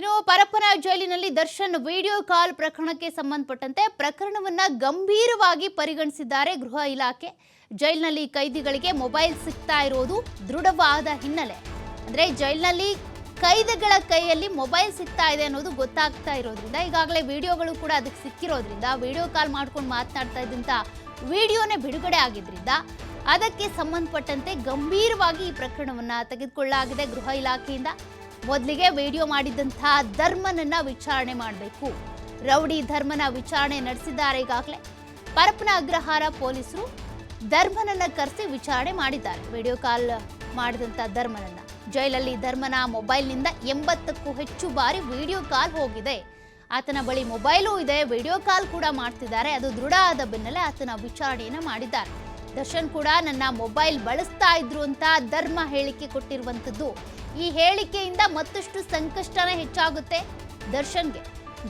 ಇನ್ನು ಪರಪ್ಪನ ಜೈಲಿನಲ್ಲಿ Darshan video call ಪ್ರಕರಣಕ್ಕೆ ಸಂಬಂಧಪಟ್ಟಂತೆ ಪ್ರಕರಣವನ್ನ ಗಂಭೀರವಾಗಿ ಪರಿಗಣಿಸಿದ್ದಾರೆ ಗೃಹ ಇಲಾಖೆ. ಜೈಲಿನಲ್ಲಿ ಕೈದಿಗಳಿಗೆ ಮೊಬೈಲ್ ಸಿಗ್ತಾ ಇರೋದು ದೃಢವಾದ ಹಿನ್ನೆಲೆ. ಅಂದ್ರೆ ಜೈಲಿನಲ್ಲಿ ಕೈದಿಗಳ ಕೈಯಲ್ಲಿ ಮೊಬೈಲ್ ಸಿಗ್ತಾ ಇದೆ ಅನ್ನೋದು ಗೊತ್ತಾಗ್ತಾ ಇರೋದ್ರಿಂದ, ಈಗಾಗಲೇ ವಿಡಿಯೋಗಳು ಕೂಡ ಅದಕ್ಕೆ ಸಿಕ್ಕಿರೋದ್ರಿಂದ, ವಿಡಿಯೋ ಕಾಲ್ ಮಾಡ್ಕೊಂಡು ಮಾತನಾಡ್ತಾ ಇದ್ದಂತ ವಿಡಿಯೋನೇ ಬಿಡುಗಡೆ ಆಗಿದ್ರಿಂದ ಅದಕ್ಕೆ ಸಂಬಂಧಪಟ್ಟಂತೆ ಗಂಭೀರವಾಗಿ ಈ ಪ್ರಕರಣವನ್ನ ತೆಗೆದುಕೊಳ್ಳಲಾಗಿದೆ ಗೃಹ ಇಲಾಖೆಯಿಂದ. ಮೊದಲಿಗೆ ವಿಡಿಯೋ ಮಾಡಿದಂತಹ ಧರ್ಮನನ್ನ ವಿಚಾರಣೆ ಮಾಡಬೇಕು. ರೌಡಿ ಧರ್ಮನ ವಿಚಾರಣೆ ನಡೆಸಿದ್ದಾರೆ ಈಗಾಗಲೇ. ಪರಪ್ಪನ ಅಗ್ರಹಾರ ಪೊಲೀಸರು ಧರ್ಮನನ್ನ ಕರೆಸಿ ವಿಚಾರಣೆ ಮಾಡಿದ್ದಾರೆ. ವಿಡಿಯೋ ಕಾಲ್ ಮಾಡಿದಂಥ ಧರ್ಮನನ್ನ. ಜೈಲಲ್ಲಿ ಧರ್ಮನ ಮೊಬೈಲ್ನಿಂದ ಎಂಬತ್ತಕ್ಕೂ ಹೆಚ್ಚು ಬಾರಿ ವಿಡಿಯೋ ಕಾಲ್ ಹೋಗಿದೆ. ಆತನ ಬಳಿ ಮೊಬೈಲು ಇದೆ. ವಿಡಿಯೋ ಕಾಲ್ ಕೂಡ ಮಾಡ್ತಿದ್ದಾರೆ. ಅದು ದೃಢ ಆದ ಬೆನ್ನಲ್ಲೇ ಆತನ ವಿಚಾರಣೆಯನ್ನು ಮಾಡಿದ್ದಾರೆ. ದರ್ಶನ್ ಕೂಡ ನನ್ನ ಮೊಬೈಲ್ ಬಳಸ್ತಾ ಇದ್ರು ಅಂತ ಧರ್ಮ ಹೇಳಿಕೆ ಕೊಟ್ಟಿರುವಂಥದ್ದು. ಈ ಹೇಳಿಕೆಯಿಂದ ಮತ್ತಷ್ಟು ಸಂಕಷ್ಟನೇ ಹೆಚ್ಚಾಗುತ್ತೆ. ದರ್ಶನ್ಗೆ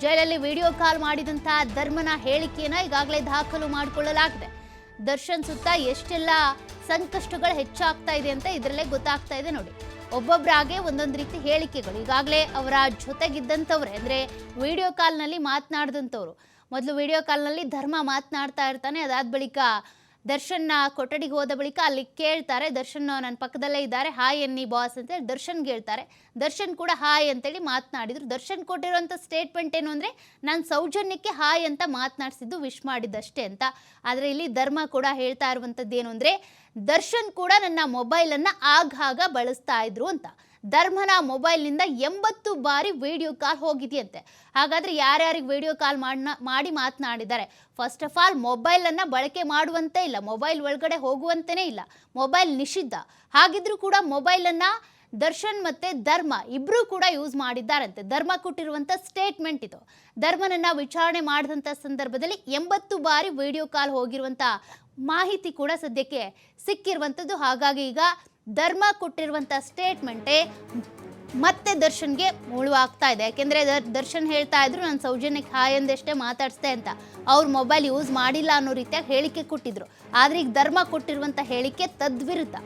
ಜೈಲಲ್ಲಿ ವಿಡಿಯೋ ಕಾಲ್ ಮಾಡಿದಂತಹ ಧರ್ಮನ ಹೇಳಿಕೆಯನ್ನ ಈಗಾಗಲೇ ದಾಖಲು ಮಾಡಿಕೊಳ್ಳಲಾಗಿದೆ. ದರ್ಶನ್ ಸುತ್ತ ಎಷ್ಟೆಲ್ಲ ಸಂಕಷ್ಟಗಳು ಹೆಚ್ಚಾಗ್ತಾ ಇದೆ ಅಂತ ಇದರಲ್ಲೇ ಗೊತ್ತಾಗ್ತಾ ಇದೆ ನೋಡಿ. ಒಬ್ಬೊಬ್ಬರಾಗೆ ಒಂದೊಂದು ರೀತಿ ಹೇಳಿಕೆಗಳು. ಈಗಾಗಲೇ ಅವರ ಜೊತೆಗಿದ್ದಂಥವ್ರೆ, ಅಂದರೆ ವಿಡಿಯೋ ಕಾಲ್ನಲ್ಲಿ ಮಾತನಾಡಿದಂಥವ್ರು. ಮೊದಲು ವಿಡಿಯೋ ಕಾಲ್ನಲ್ಲಿ ಧರ್ಮ ಮಾತನಾಡ್ತಾ ಇರ್ತಾನೆ ಅದಾದ ಬಳಿಕ ದರ್ಶನ್ನ ಕೊಠಡಿಗೆ ಹೋದ ಬಳಿಕ ಅಲ್ಲಿ ಕೇಳ್ತಾರೆ, ದರ್ಶನ್ ನನ್ನ ಪಕ್ಕದಲ್ಲೇ ಇದ್ದಾರೆ, ಹಾಯ್ ಎನ್ನಿ ಬಾಸ್ ಅಂತ ಹೇಳಿ ದರ್ಶನ್ಗೆ ಕೇಳ್ತಾರೆ. ದರ್ಶನ್ ಕೂಡ ಹಾಯ್ ಅಂತೇಳಿ ಮಾತನಾಡಿದ್ರು. ದರ್ಶನ್ ಕೊಟ್ಟಿರುವಂಥ ಸ್ಟೇಟ್ಮೆಂಟ್ ಏನು ಅಂದರೆ, ನಾನು ಸೌಜನ್ಯಕ್ಕೆ ಹಾಯ್ ಅಂತ ಮಾತನಾಡಿಸಿದ್ದು ವಿಶ್ ಮಾಡಿದ್ದಷ್ಟೇ ಅಂತ. ಆದರೆ ಇಲ್ಲಿ ಧರ್ಮ ಕೂಡ ಹೇಳ್ತಾ ಇರುವಂಥದ್ದು ಏನು ಅಂದರೆ, ದರ್ಶನ್ ಕೂಡ ನನ್ನ ಮೊಬೈಲನ್ನು ಆಗಾಗ ಬಳಸ್ತಾ ಇದ್ರು ಅಂತ. ಧರ್ಮನ ಮೊಬೈಲ್ನಿಂದ ಎಂಬತ್ತು ಬಾರಿ ವಿಡಿಯೋ ಕಾಲ್ ಹೋಗಿದೆಯಂತೆ. ಹಾಗಾದ್ರೆ ಯಾರ್ಯಾರಿಗೆ ವಿಡಿಯೋ ಕಾಲ್ ಮಾಡಿ ಮಾತನಾಡಿದ್ದಾರೆ? ಫಸ್ಟ್ ಆಫ್ ಆಲ್ ಮೊಬೈಲನ್ನು ಬಳಕೆ ಮಾಡುವಂತೆ ಇಲ್ಲ, ಮೊಬೈಲ್ ಒಳಗಡೆ ಹೋಗುವಂತೆಯೇ ಇಲ್ಲ, ಮೊಬೈಲ್ ನಿಷಿದ್ಧ. ಹಾಗಿದ್ರೂ ಕೂಡ ಮೊಬೈಲನ್ನು ದರ್ಶನ್ ಮತ್ತೆ ಧರ್ಮ ಇಬ್ಬರೂ ಕೂಡ ಯೂಸ್ ಮಾಡಿದ್ದಾರಂತೆ. ಧರ್ಮ ಕೊಟ್ಟಿರುವಂಥ ಸ್ಟೇಟ್ಮೆಂಟ್ ಇದು. ಧರ್ಮನನ್ನು ವಿಚಾರಣೆ ಮಾಡಿದಂಥ ಸಂದರ್ಭದಲ್ಲಿ ಎಂಬತ್ತು ಬಾರಿ ವಿಡಿಯೋ ಕಾಲ್ ಹೋಗಿರುವಂಥ ಮಾಹಿತಿ ಕೂಡ ಸದ್ಯಕ್ಕೆ ಸಿಕ್ಕಿರುವಂಥದ್ದು ಹಾಗಾಗಿ ಈಗ ಧರ್ಮ ಕೊಟ್ಟಿರುವಂಥ ಸ್ಟೇಟ್ಮೆಂಟೇ ಮತ್ತೆ ದರ್ಶನ್ಗೆ ಆಗ್ತಾ ಇದೆ. ಯಾಕೆಂದರೆ ದರ್ಶನ್ ಹೇಳ್ತಾ ಇದ್ರು, ನಾನು ಸೌಜನ್ಯಕ್ಕೆ ಹಾಯ್ ಅಂದಷ್ಟೇ ಮಾತಾಡಿಸ್ದೆ ಅಂತ. ಅವ್ರು ಮೊಬೈಲ್ ಯೂಸ್ ಮಾಡಿಲ್ಲ ಅನ್ನೋ ರೀತಿಯಾಗಿ ಹೇಳಿಕೆ ಕೊಟ್ಟಿದ್ರು. ಆದರೆ ಈಗ ಧರ್ಮ ಕೊಟ್ಟಿರುವಂಥ ಹೇಳಿಕೆ ತದ್ವಿರುದ್ಧ.